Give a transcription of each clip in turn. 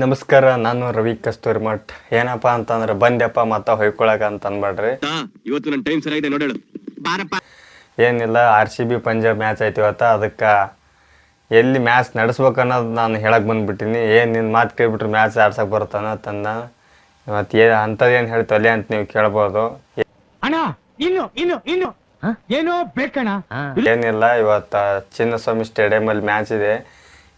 ನಮಸ್ಕಾರ ನಾನು ರವಿ ಕಸ್ತೂರಿ ಮಠ್. ಏನಪ್ಪ ಅಂತಂದ್ರೆ ಬಂದ್ಯಪ್ಪ ಮತ್ತ ಹೊಯ್ಕೊಳಕ ಅಂತ ಅನ್ಬೇಡ್ರಿ ಇವತ್ತು ನನ್ನ ಟೈಮ್ ಸರಿಯಾಗಿದೆ ನೋಡೇಳು ಬಾರಪ್ಪ. ಏನಿಲ್ಲ R C B Punjab match ಐತಿ ಇವತ್ತ. ಅದಕ್ಕೆ ಎಲ್ಲಿ ಮ್ಯಾಚ್ ನಡೆಸ್ಬೇಕು ಅನ್ನೋದು ನಾನು ಹೇಳಕ್ ಬಂದ್ಬಿಟ್ಟಿನಿ. ಏನು ನಿನ್ನ ಮಾತು ಕೇಳ್ಬಿಟ್ರೆ ಮ್ಯಾಚ್ ಆಡ್ಸಕ್ಕೆ ಬರ್ತಾನ ತಂದ ಮತ್ತು ಏ ಏನು ಹೇಳ್ತಲ್ಲ ಅಂತ ನೀವು ಕೇಳ್ಬೋದು. ಅಣ್ಣ ಇನ್ನು ಇನ್ನು ಇನ್ನು. ಏನೋ ಬೇಕಣ್ಣ. ಏನಿಲ್ಲ ಇವತ್ತು ಚಿನ್ನಸ್ವಾಮಿ ಸ್ಟೇಡಿಯಮಲ್ಲಿ ಮ್ಯಾಚ್ ಇದೆ.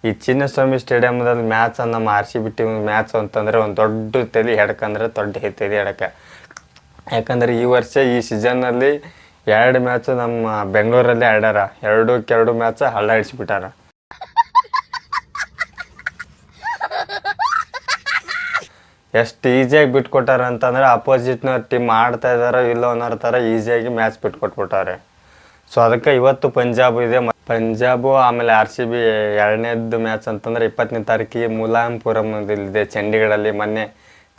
ಈ ಚಿನ್ನಸ್ವಾಮಿ ಸ್ಟೇಡಿಯಮ್ದಲ್ಲಿ ಮ್ಯಾಚ್ ನಮ್ಮ ಆರ್ ಸಿ ಟೀಮ್ ಮ್ಯಾಚ್ ಅಂತಂದ್ರೆ ಒಂದು ದೊಡ್ಡ ತಲೆ ಹೆಡ್ಕಂದ್ರೆ ದೊಡ್ಡ ತಲೆ ಹೆಡಕ ಯಾಕಂದ್ರೆ ಈ ವರ್ಷ ಈ ಸೀಸನ್ನಲ್ಲಿ ಎರಡು ಮ್ಯಾಚ್ ನಮ್ಮ ಬೆಂಗಳೂರಲ್ಲಿ ಆಡ್ಯಾರ. ಎರಡಕ್ಕೆರಡು ಮ್ಯಾಚ್ ಹಳ್ಳಾಡಿಸ್ಬಿಟ್ಟಾರ ಎಷ್ಟು ಈಸಿಯಾಗಿ ಬಿಟ್ಕೊಟ್ಟಾರ ಅಂತಂದ್ರೆ ಅಪೋಸಿಟ್ನವ್ರ ಟೀಮ್ ಆಡ್ತಾ ಇದಾರೋ ಇಲ್ಲೋ ಅನ್ನೋ ಥರ ಈಸಿಯಾಗಿ ಮ್ಯಾಚ್ ಬಿಟ್ಕೊಟ್ಬಿಟ್ಟಾರೆ. ಸೊ ಅದಕ್ಕೆ ಇವತ್ತು ಪಂಜಾಬ್ ಇದೆ ಪಂಜಾಬು ಆಮೇಲೆ ಆರ್ ಸಿ ಬಿ ಎರಡನೇದು ಮ್ಯಾಚ್ ಅಂತಂದ್ರೆ ಇಪ್ಪತ್ತನೇ ತಾರೀಕಿಗೆ ಮುಲಾಂಪುರಂ ಇದೆ ಚಂಡೀಗಢಲ್ಲಿ ಮೊನ್ನೆ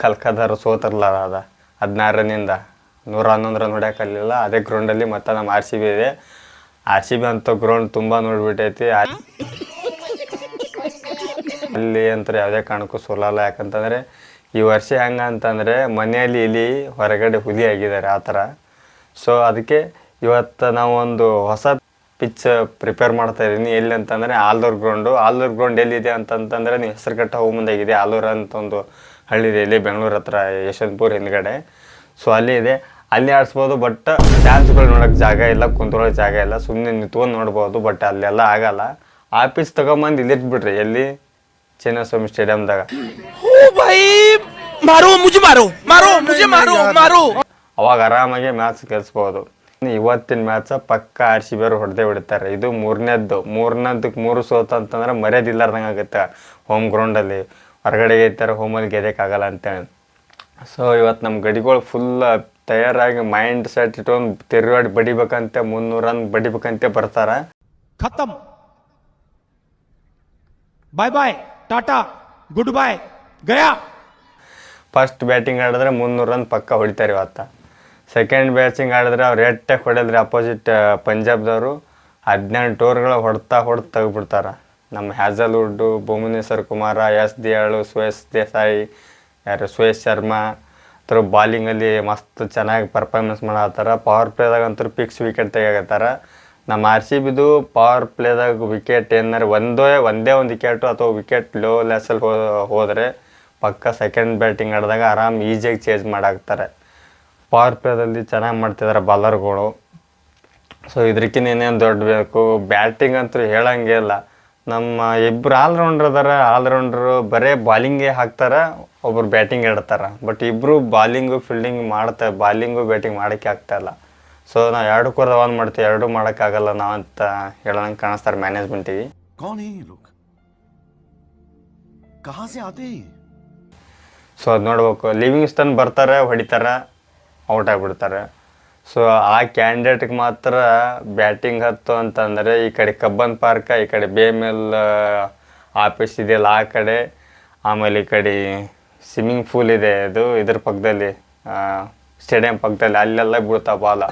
ಕಲ್ಕದಾರು ಸೋತರ್ಲ ಅದ ಹದಿನಾರನಿಂದ ನೂರ ಹನ್ನೊಂದು ರನ್ ಹೊಡ್ಯಾಕಲಿಲ್ಲ. ಅದೇ ಗ್ರೌಂಡಲ್ಲಿ ಮತ್ತೆ ನಮ್ಮ ಆರ್ ಸಿ ಬಿ ಇದೆ. ಆರ್ ಸಿ ಬಿ ಅಂತ ಗ್ರೌಂಡ್ ತುಂಬ ನೋಡ್ಬಿಟ್ಟೈತಿ. ಅಲ್ಲಿ ಅಂತ ಯಾವುದೇ ಕಾರಣಕ್ಕೂ ಸೋಲಲ್ಲ. ಯಾಕಂತಂದರೆ ಈ ವರ್ಷ ಹೆಂಗ ಅಂತಂದರೆ ಮನೆಯಲ್ಲಿ ಇಲಿ, ಹೊರಗಡೆ ಹುಲಿ ಆಗಿದ್ದಾರೆ ಆ ಥರ. ಸೊ ಅದಕ್ಕೆ ಇವತ್ತು ಒಂದು ಹೊಸ ಪಿಚ್ ಪ್ರಿಪೇರ್ ಮಾಡ್ತಾ ಇದ್ದೀನಿ. ಎಲ್ಲಿ ಅಂತಂದರೆ ಆಲ್ದೂರ್ ಗ್ರೌಂಡು. ಆಲ್ದೂರ್ ಗ್ರೌಂಡ್ ಎಲ್ಲಿದೆ ಅಂತಂತಂದರೆ ನೀವು ಹೆಸರುಘಟ್ಟ ಕಟ್ಟ ಮುಂದೆ ಮುಂದಾಗಿದೆ ಆಲೂರ್ ಅಂತ ಒಂದು ಹಳ್ಳಿ ಇದೆ ಇಲ್ಲಿ ಬೆಂಗಳೂರು ಹತ್ರ ಯಶವಂತಪುರ್ ಹಿಂದ್ಗಡೆ. ಸೊ ಅಲ್ಲಿ ಇದೆ. ಅಲ್ಲಿ ಆಡಿಸ್ಬೋದು ಬಟ್ ಡ್ಯಾನ್ಸ್ಗಳು ನೋಡೋಕ್ಕೆ ಜಾಗ ಇಲ್ಲ ಕುಂತ್ಕೊಳ್ಳೋಕೆ ಜಾಗ ಇಲ್ಲ. ಸುಮ್ಮನೆ ನಿಂತ್ಕೊಂಡು ನೋಡ್ಬೋದು ಬಟ್ ಅಲ್ಲೆಲ್ಲ ಆಗಲ್ಲ. ಆಫೀಸ್ ಪಿಚ್ ತಗೊಂಬಂದು ಇಲ್ಲಿಟ್ಬಿಟ್ರಿ ಎಲ್ಲಿ? ಚಿನ್ನಸ್ವಾಮಿ ಸ್ಟೇಡಿಯಮ್ದಾಗ ಅವಾಗ ಆರಾಮಾಗಿ ಮ್ಯಾಚ್ ಗೆಲ್ಸ್ಬೋದು. ಇವತ್ತಿನ ಮ್ಯಾಚ ಪಕ್ಕ ಆರ್ ಸಿ ಬಿ ಅವ್ರು ಹೊಡೆದೇ ಹೊಡಿತಾರೆ ಇದು ಮೂರನೇದ್ದು. ಮೂರನೇದಕ್ಕೆ ಮೂರು ಸೋತ ಅಂತಂದ್ರೆ ಮರ್ಯಾದಿಲ್ಲಾರ್ದಂಗೆ ಆಗುತ್ತೆ. ಹೋಮ್ ಗ್ರೌಂಡಲ್ಲಿ ಹೊರಗಡೆ ಗೆದ್ದಾರೆ ಹೋಮಲ್ಲಿ ಗೆದ್ದಕ್ಕಾಗಲ್ಲ ಅಂತೇಳಿ. ಸೊ ಇವತ್ತು ನಮ್ಮ ಗಡಿಗಳು ಫುಲ್ ತಯಾರಾಗಿ ಮೈಂಡ್ ಸೆಟ್ ಇಟ್ಕೊಂಡು ತಿರುಗಾಡಿ ಬಡಿಬೇಕಂತೆ ಮುನ್ನೂರ ರನ್ ಬಡಿಬೇಕಂತೆ ಬರ್ತಾರೆ. ಖತಮ್. Bye bye tata good bye Gaya first batting ಆಡಿದ್ರೆ ಮುನ್ನೂರು ರನ್ ಪಕ್ಕ ಹೊಡಿತಾರೆ ಇವತ್ತು. ಸೆಕೆಂಡ್ ಬ್ಯಾಟಿಂಗ್ ಆಡಿದ್ರೆ ಅವ್ರು ಎಟ್ಟೆ ಹೊಡೆದ್ರೆ ಅಪೋಸಿಟ್ ಪಂಜಾಬ್ದವರು ಹದಿನೆಂಟು ಓವರ್ಗಳು ಹೊಡ್ತಾ ಹೊಡೆದು ತೆಗ್ಬಿಡ್ತಾರೆ ನಮ್ಮ ಹ್ಯಾಜಲ್ವುಡ್ಡು ಭುವನೇಶ್ವರ್ ಕುಮಾರ ಎಸ್ ದಿಯಾಳು ಸುಯೇಶ್ ದೇಸಾಯಿ ಯಾರು ಸುಯೇಶ್ ಶರ್ಮಾ ಥರ ಬಾಲಿಂಗಲ್ಲಿ ಮಸ್ತ್ ಚೆನ್ನಾಗಿ ಪರ್ಫಾರ್ಮೆನ್ಸ್ ಮಾಡತ್ತಾರ ಪವರ್ ಪ್ಲೇದಾಗ ಅಂತೂ ಪಿಕ್ಸ್ ವಿಕೆಟ್ ತೆಗಿಯಕತ್ತಾರ. ನಮ್ಮ ಆರ್ ಸಿ ಬಿದು ಪವರ್ ಪ್ಲೇದಾಗ ವಿಕೆಟ್ ಏನಾರು ಒಂದೇ ಒಂದೇ ಒಂದು ವಿಕೆಟು ಅಥವಾ ವಿಕೆಟ್ ಲೋ ಲೆಸಲ್ಲಿ ಹೋದರೆ ಪಕ್ಕ ಸೆಕೆಂಡ್ ಬ್ಯಾಟಿಂಗ್ ಆಡಿದಾಗ ಆರಾಮ್ ಈಸಿಯಾಗಿ ಚೇಂಜ್ ಮಾಡಾಕ್ತಾರೆ ಪವರ್ ಪ್ಲೇದಲ್ಲಿ ಚೆನ್ನಾಗಿ ಮಾಡ್ತಿದ್ದಾರೆ ಬಾಲರ್ಗಳು. ಸೊ ಇದಕ್ಕಿಂತ ಏನೇನು ದೊಡ್ಡ ಬೇಕು? ಬ್ಯಾಟಿಂಗ್ ಅಂತೂ ಹೇಳಂಗೆ ಇಲ್ಲ. ನಮ್ಮ ಇಬ್ಬರು ಆಲ್ರೌಂಡ್ರ್ ಅದಾರ. ಆಲ್ರೌಂಡ್ರು ಬರೇ ಬಾಲಿಂಗೇ ಹಾಕ್ತಾರೆ ಒಬ್ಬರು ಬ್ಯಾಟಿಂಗ್ ಇಡ್ತಾರೆ ಬಟ್ ಇಬ್ಬರು ಬಾಲಿಂಗು ಫೀಲ್ಡಿಂಗ್ ಮಾಡ್ತಾ ಬಾಲಿಂಗು ಬ್ಯಾಟಿಂಗ್ ಮಾಡೋಕ್ಕೆ ಆಗ್ತಾಯಿಲ್ಲ ಸೊ ನಾವು ಎರಡು ಕೂಡ ರವಾನ್ ಮಾಡ್ತೀವಿ ಎರಡೂ ಮಾಡೋಕ್ಕಾಗಲ್ಲ ನಾವು ಅಂತ ಹೇಳೋಂಗೆ ಕಾಣಿಸ್ತಾರೆ ಮ್ಯಾನೇಜ್ಮೆಂಟಿಗೆ ಸೊ ಅದು ನೋಡ್ಬೇಕು. ಲಿವಿಂಗ್ ಸ್ಟನ್ ಬರ್ತಾರೆ ಹೊಡಿತಾರೆ. ಔಟ್ ಆಗಿಬಿಡ್ತಾರೆ. ಸೊ ಆ ಕ್ಯಾಂಡಿಡೇಟ್ಗೆ ಮಾತ್ರ ಬ್ಯಾಟಿಂಗ್ ಹತ್ತು ಅಂತಂದರೆ ಈ ಕಡೆ ಕಬ್ಬನ್ ಪಾರ್ಕ, ಈ ಕಡೆ ಬೇಮೇಲ್ ಆಫೀಸ್ ಇದೆಯಲ್ಲ ಆ ಕಡೆ. ಆಮೇಲೆ ಈ ಕಡೆ ಸ್ವಿಮ್ಮಿಂಗ್ ಪೂಲ್ ಇದೆ ಅದು ಇದ್ರ ಪಕ್ಕದಲ್ಲಿ ಸ್ಟೇಡಿಯಂ ಪಕ್ಕದಲ್ಲಿ. ಅಲ್ಲೆಲ್ಲ ಬೀಳ್ತಾ ಬಾಲ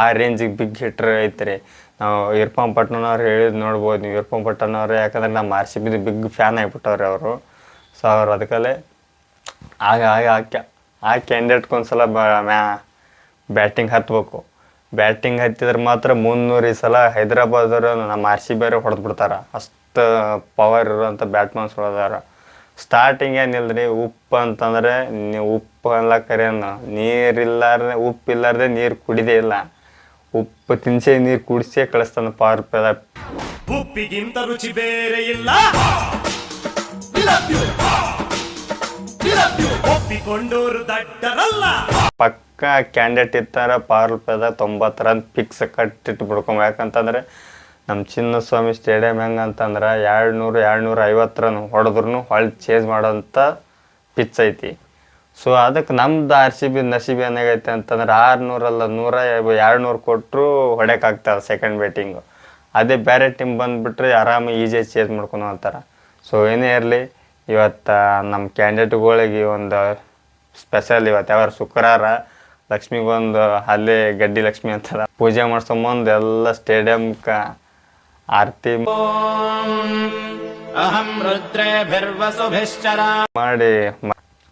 ಆ ರೇಂಜಿಗೆ ಬಿಗ್ ಹಿಟ್ರ್ ಐತ್ರಿ. ನಾವು ಇರ್ಪಂ ಪಟ್ನವ್ರು ಹೇಳಿದ್ ನೋಡ್ಬೋದು ನೀವು. ಇರ್ಪಂ ಪಟ್ಟಣವ್ರು ಯಾಕಂದ್ರೆ ನಮ್ಮ ಆರ್ ಸಿ ಬಿದು ಬಿಗ್ ಫ್ಯಾನ್ ಆಗಿಬಿಟ್ಟವ್ರಿ ಅವರು. ಸೊ ಅವ್ರು ಅದಕ್ಕಲ್ಲೇ ಆಗ ಆಗ ಆ ಕ್ಯಾ ಆ ಕ್ಯಾಂಡಿಡೇಟ್ಗೆ ಬ, ಮ್ಯಾ ಬ್ಯಾಟಿಂಗ್ ಹತ್ತಬೇಕು ಬ್ಯಾಟಿಂಗ್ ಹತ್ತಿದ್ರೆ ಮಾತ್ರ ಮುನ್ನೂರು ಈ ಸಲ ಹೈದ್ರಾಬಾದವರು ನಮ್ಮ ಆರ್ ಸಿ ಬೇರೆ ಹೊಡೆದ್ಬಿಡ್ತಾರೆ. ಅಷ್ಟು ಪವರ್ ಇರೋಂಥ ಬ್ಯಾಟ್ಮನ್ಸ್ ಹೊಡೆದಾರ ಸ್ಟಾರ್ಟಿಂಗ್ ಏನಿಲ್ರಿ ಉಪ್ಪು ಅಂತಂದರೆ ನೀವು ಉಪ್ಪು ಅಲ್ಲ ಕರೆಯನ್ನ ನೀರಿಲ್ಲಾರ್ದೆ ಉಪ್ಪು ಇಲ್ಲಾರ್ದೆ ನೀರು ಕುಡಿದೇ ಇಲ್ಲ. ಉಪ್ಪು ತಿನ್ಸೇ ನೀರು ಕುಡಿಸೇ ಕಳಿಸ್ತಾನೆ ಪವರ್ ಪ್ಲೇದ ಉಪ್ಪಿಗಿಂತ ರುಚಿ ಬೇರೆ ಇಲ್ಲ. ದಡ್ಡರಲ್ಲ. ಪಕ್ಕ ಕ್ಯಾಂಡಿಡೇಟ್ ಇರ್ತಾರೆ, ಪಾರ್ ಪಿಕ್ಸ್ ರನ್ ಫಿಕ್ಸ್ ಕಟ್ಟಿಟ್ಟು ಬಿಡ್ಕೊಂಬ ಯಾಕಂತಂದ್ರೆ ನಮ್ಮ ಚಿನ್ನಸ್ವಾಮಿ ಸ್ಟೇಡಿಯಂ ಹೆಂಗಂತಂದ್ರೆ ಎರಡು ನೂರು ಎರಡು ನೂರ ಐವತ್ತು ರನ್ ಹೊಡೆದ್ರು ಹೊಳ್ ಚೇಂಜ್ ಮಾಡೋಂಥ ಪಿಚ್ ಐತಿ. ಸೊ ಅದಕ್ಕೆ ನಮ್ದು ಆರ್ ಸಿ ಬಿ ನಸೀಬಿ ಏನಾಗೈತೆ ಅಂತಂದ್ರೆ ಆರುನೂರಲ್ಲ ನೂರ ಎರಡು ನೂರು ಕೊಟ್ಟರು ಹೊಡೆಯೋಕ್ಕಾಗ್ತಾರೆ ಸೆಕೆಂಡ್ ಬ್ಯಾಟಿಂಗು ಅದೇ ಬೇರೆ ಟೀಮ್ ಬಂದುಬಿಟ್ರೆ ಆರಾಮ ಈಸಿಯಾಗಿ ಚೇಂಜ್ ಮಾಡ್ಕೊಂಡು ಅಂತಾರೆ ಸೊ ಏನೇ ಇರಲಿ ಇವತ್ತು ನಮ್ಮ ಕ್ಯಾಂಡಿಡೇಟ್ಗಳಿಗೆ ಒಂದು ಸ್ಪೆಷಲ್ ಇವತ್ತು ಯಾವ ಶುಕ್ರವಾರ ಲಕ್ಷ್ಮಿಗೊಂದು ಅಲ್ಲೇ ಗಡ್ಡಿ ಲಕ್ಷ್ಮಿ ಅಂತದ ಪೂಜೆ ಮಾಡ್ಸೊಂಬಂದು ಎಲ್ಲ ಸ್ಟೇಡಿಯಮ್ಕ ಆರತಿ ಮಾಡಿ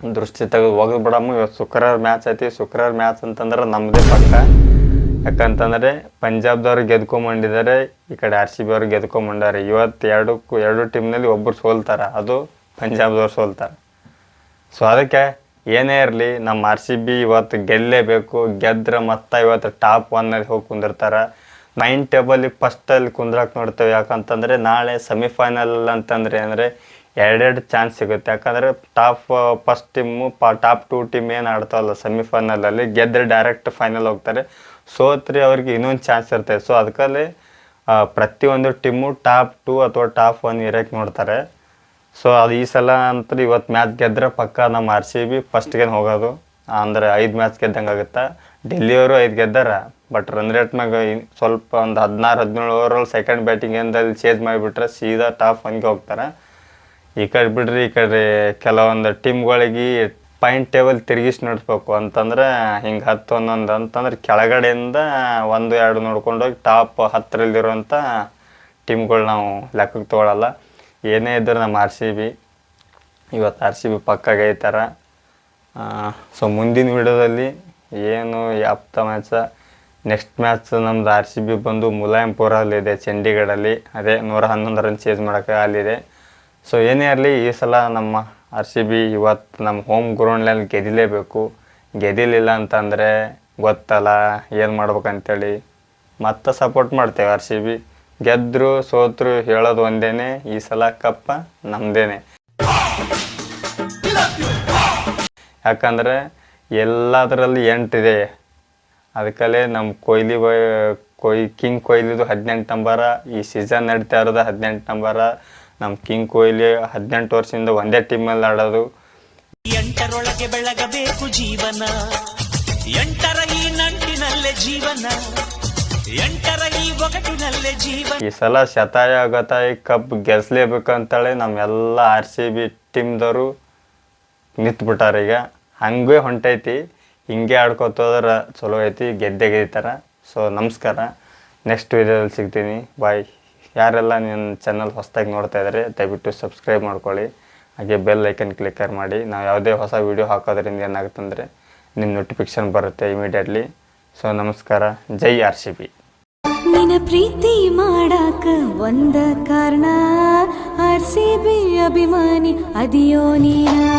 ದೃಷ್ಟಿ ತೆಗೆದು ಹೋಗದ್ ಬಿಡಮ್ಮ ಇವತ್ತು ಶುಕ್ರವಾರ ಮ್ಯಾಚ್ ಐತಿ. ಶುಕ್ರವಾರ ಮ್ಯಾಚ್ ಅಂತಂದ್ರೆ ನಮ್ಮದೇ ಪಕ್ಕ. ಯಾಕಂತಂದ್ರೆ ಪಂಜಾಬ್ದವ್ರು ಗೆದ್ಕೊಂಬಂಡಿದ್ದಾರೆ ಈ ಕಡೆ ಆರ್ ಸಿ ಬಿ ಅವ್ರು ಗೆದ್ಕೊಂಬಂಡಾರೆ ಇವತ್ತು ಎರಡಕ್ಕೂ ಎರಡು ಟೀಮ್ನಲ್ಲಿ ಒಬ್ಬರು ಸೋಲ್ತಾರ. ಅದು ಪಂಜಾಬ್ದವ್ರು ಸೋಲ್ತಾರೆ. ಸೊ ಅದಕ್ಕೆ ಏನೇ ಇರಲಿ ನಮ್ಮ ಆರ್ ಸಿ ಬಿ ಇವತ್ತು ಗೆಲ್ಲೇಬೇಕು, ಗೆದ್ರೆ ಮತ್ತೆ ಇವತ್ತು ಟಾಪ್ ಒನ್ನಲ್ಲಿ ಹೋಗಿ ಕುಂದಿರ್ತಾರೆ. ಮೈನ್ ಟೇಬಲಿಗೆ ಫಸ್ಟಲ್ಲಿ ಕುಂದ್ರಕ್ಕೆ ನೋಡ್ತೇವೆ. ಯಾಕಂತಂದರೆ ನಾಳೆ ಸೆಮಿಫೈನಲ್ ಅಂತಂದರೆ ಅಂದರೆ ಎರಡೆರಡು ಚಾನ್ಸ್ ಸಿಗುತ್ತೆ. ಯಾಕಂದರೆ ಟಾಪ್ ಫಸ್ಟ್ ಟೀಮು ಪಾ ಟಾಪ್ ಟೂ ಟೀಮ್ ಏನು ಆಡ್ತಾವಲ್ಲ ಸೆಮಿಫೈನಲಲ್ಲಿ ಗೆದ್ದರೆ ಡೈರೆಕ್ಟ್ ಫೈನಲ್ ಹೋಗ್ತಾರೆ. ಸೋತ್ರಿ ಅವ್ರಿಗೆ ಇನ್ನೊಂದು ಚಾನ್ಸ್ ಇರ್ತದೆ. ಸೊ ಅದಕ್ಕಲ್ಲಿ ಪ್ರತಿಯೊಂದು ಟೀಮು ಟಾಪ್ ಟೂ ಅಥವಾ ಟಾಪ್ ಒನ್ ಇರೋಕ್ಕೆ ನೋಡ್ತಾರೆ. ಸೊ ಅದು ಈ ಸಲ ಅಂತೂ ಇವತ್ತು ಮ್ಯಾಚ್ ಗೆದ್ದರೆ ಪಕ್ಕ ನಮ್ಮ ಆರ್ ಸಿ ಬಿ ಫಸ್ಟ್ಗೇನು ಹೋಗೋದು. ಅಂದರೆ ಐದು ಮ್ಯಾಚ್ ಗೆದ್ದಂಗೆ ಆಗುತ್ತೆ. ಡೆಲ್ಲಿಯವರು ಐದು ಗೆದ್ದಾರ. ಬಟ್ ರನ್ ರೇಟ್ ಮ್ಯಾಗ ಸ್ವಲ್ಪ ಒಂದು ಹದಿನಾರು, ಹದಿನೇಳು ಓವರಲ್ಲಿ ಸೆಕೆಂಡ್ ಬ್ಯಾಟಿಂಗ್ ಎಂದಲ್ಲಿ ಚೇಂಜ್ ಮಾಡಿಬಿಟ್ರೆ ಸೀದಾ ಟಾಪ್ ಒನ್ಗೆ ಹೋಗ್ತಾರೆ. ಈ ಕಡೆ ಬಿಡ್ರಿ, ಈ ಕಡೆ ಕೆಲವೊಂದು ಟೀಮ್ಗಳಿಗೆ ಪಾಯಿಂಟ್ ಟೇಬಲ್ ತಿರುಗಿಸಿ ನಡೆಸ್ಬೇಕು. ಅಂತಂದ್ರೆ ಹಿಂಗೆ ಹತ್ತು ಒಂದೊಂದು ಅಂತಂದ್ರೆ ಕೆಳಗಡೆಯಿಂದ ಒಂದು, ಎರಡು ನೋಡ್ಕೊಂಡೋಗಿ ಟಾಪ್ ಹತ್ತರಲ್ಲಿರುವಂಥ ಟೀಮ್ಗಳು ನಾವು ಲೆಕ್ಕಕ್ಕೆ ತೊಗೊಳಲ್ಲ. ಏನೇ ಇದ್ದರೂ ನಮ್ಮ ಆರ್ ಸಿ ಬಿ ಇವತ್ತು ಆರ್ ಸಿ ಬಿ ಪಕ್ಕಾಗೈತಾರ ಸೊ ಮುಂದಿನ ವಿಡಿಯೋದಲ್ಲಿ ಏನು ಯಾಪ್ತ ಮ್ಯಾಚ ನೆಕ್ಸ್ಟ್ ಮ್ಯಾಚ್ ನಮ್ದು ಆರ್ ಸಿ ಬಿ ಬಂದು ಮುಲಾಯಂಪುರಲ್ಲಿದೆ ಚಂಡೀಗಢಲ್ಲಿ. ಅದೇ ನೂರ ಹನ್ನೊಂದು ರನ್ ಚೇಂಜ್ ಮಾಡೋಕ್ಕೆ ಅಲ್ಲಿದೆ. ಸೊ ಏನೇ ಇರಲಿ, ಈ ಸಲ ನಮ್ಮ ಆರ್ ಸಿ ಬಿ ಇವತ್ತು ನಮ್ಮ ಹೋಮ್ ಗ್ರೌಂಡ್ನಲ್ಲಿ ಗೆದಿಲೇಬೇಕು. ಗೆದಿಲಿಲ್ಲ ಅಂತಂದರೆ ಗೊತ್ತಲ್ಲ, ಏನು ಮಾಡ್ಬೇಕಂತೇಳಿ. ಮತ್ತೆ ಸಪೋರ್ಟ್ ಮಾಡ್ತೇವೆ ಆರ್ ಸಿ ಬಿ ಗೆದ್ದರು ಸೋತ್ರು ಹೇಳೋದು ಒಂದೇನೆ, ಈ ಸಲ ಕಪ್ಪ ನಮ್ದೇನೆ. ಯಾಕಂದ್ರೆ ಎಲ್ಲದರಲ್ಲಿ ಎಂಟಿದೆ ಅದಕ್ಕಲ್ಲೇ ನಮ್ಮ ಕೊಹ್ಲಿ ಕೊಯ್ ಕಿಂಗ್ ಕೊಹ್ಲಿದು ಹದಿನೆಂಟು ನಂಬರ, ಈ ಸೀಸನ್ ನಡೀತಾ ಇರೋದು ಹದಿನೆಂಟು ನಂಬರ. ನಮ್ಮ ಕಿಂಗ್ ಕೊಹ್ಲಿ ಹದಿನೆಂಟು ವರ್ಷದಿಂದ ಒಂದೇ ಟೀಮಲ್ಲಿ ಆಡೋದು. ಎಂಟರೊಳಗೆ ಬೆಳಗಬೇಕು ಜೀವನ. ಎಂಟರ ಈ ನಂಟಿನಲ್ಲೇ ಜೀವನ. ಈ ಸಲ ಶತಾಯ ಗತಾಯ ಕಪ್ ಗೆಲ್ಸ್ಲೇಬೇಕಂತೇಳಿ ನಮ್ಮೆಲ್ಲ ಆರ್ ಸಿ ಬಿ ಟೀಮ್ದವರು ನಿಂತ್ಬಿಟ್ಟಾರ ಈಗ. ಹಂಗೆ ಹೊಂಟೈತಿ. ಹಿಂಗೆ ಆಡ್ಕೊತೋದ್ರೆ ಚಲೋ ಐತಿ, ಗೆದ್ದೆ ಗೆದ್ದಿತಾರ ಸೊ ನಮಸ್ಕಾರ. ನೆಕ್ಸ್ಟ್ ವಿಡಿಯೋದಲ್ಲಿ ಸಿಗ್ತೀನಿ. ಬಾಯ್ ಯಾರೆಲ್ಲ ನನ್ನ ಚಾನಲ್ ಹೊಸದಾಗಿ ನೋಡ್ತಾ ಇದ್ದಾರೆ ದಯವಿಟ್ಟು ಸಬ್ಸ್ಕ್ರೈಬ್ ಮಾಡ್ಕೊಳ್ಳಿ. ಹಾಗೆ ಬೆಲ್ ಐಕನ್ ಕ್ಲಿಕ್ಕರ್ ಮಾಡಿ. ನಾವು ಯಾವುದೇ ಹೊಸ ವೀಡಿಯೋ ಹಾಕೋದ್ರಿಂದ ಏನಾಗುತ್ತಂದರೆ ನಿಮ್ಮ ನೋಟಿಫಿಕೇಷನ್ ಬರುತ್ತೆ ಇಮಿಡಿಯೇಟ್ಲಿ ಸೊ ನಮಸ್ಕಾರ. ಜೈ ಆರ್ ಸಿ ಬಿ. ಪ್ರೀತಿ ಮಾಡಾಕ ಒಂದ ಕಾರಣ ಆರ್ ಸಿ ಬಿ ಅಭಿಮಾನಿ ಅದಿಯೋ ನೀನ.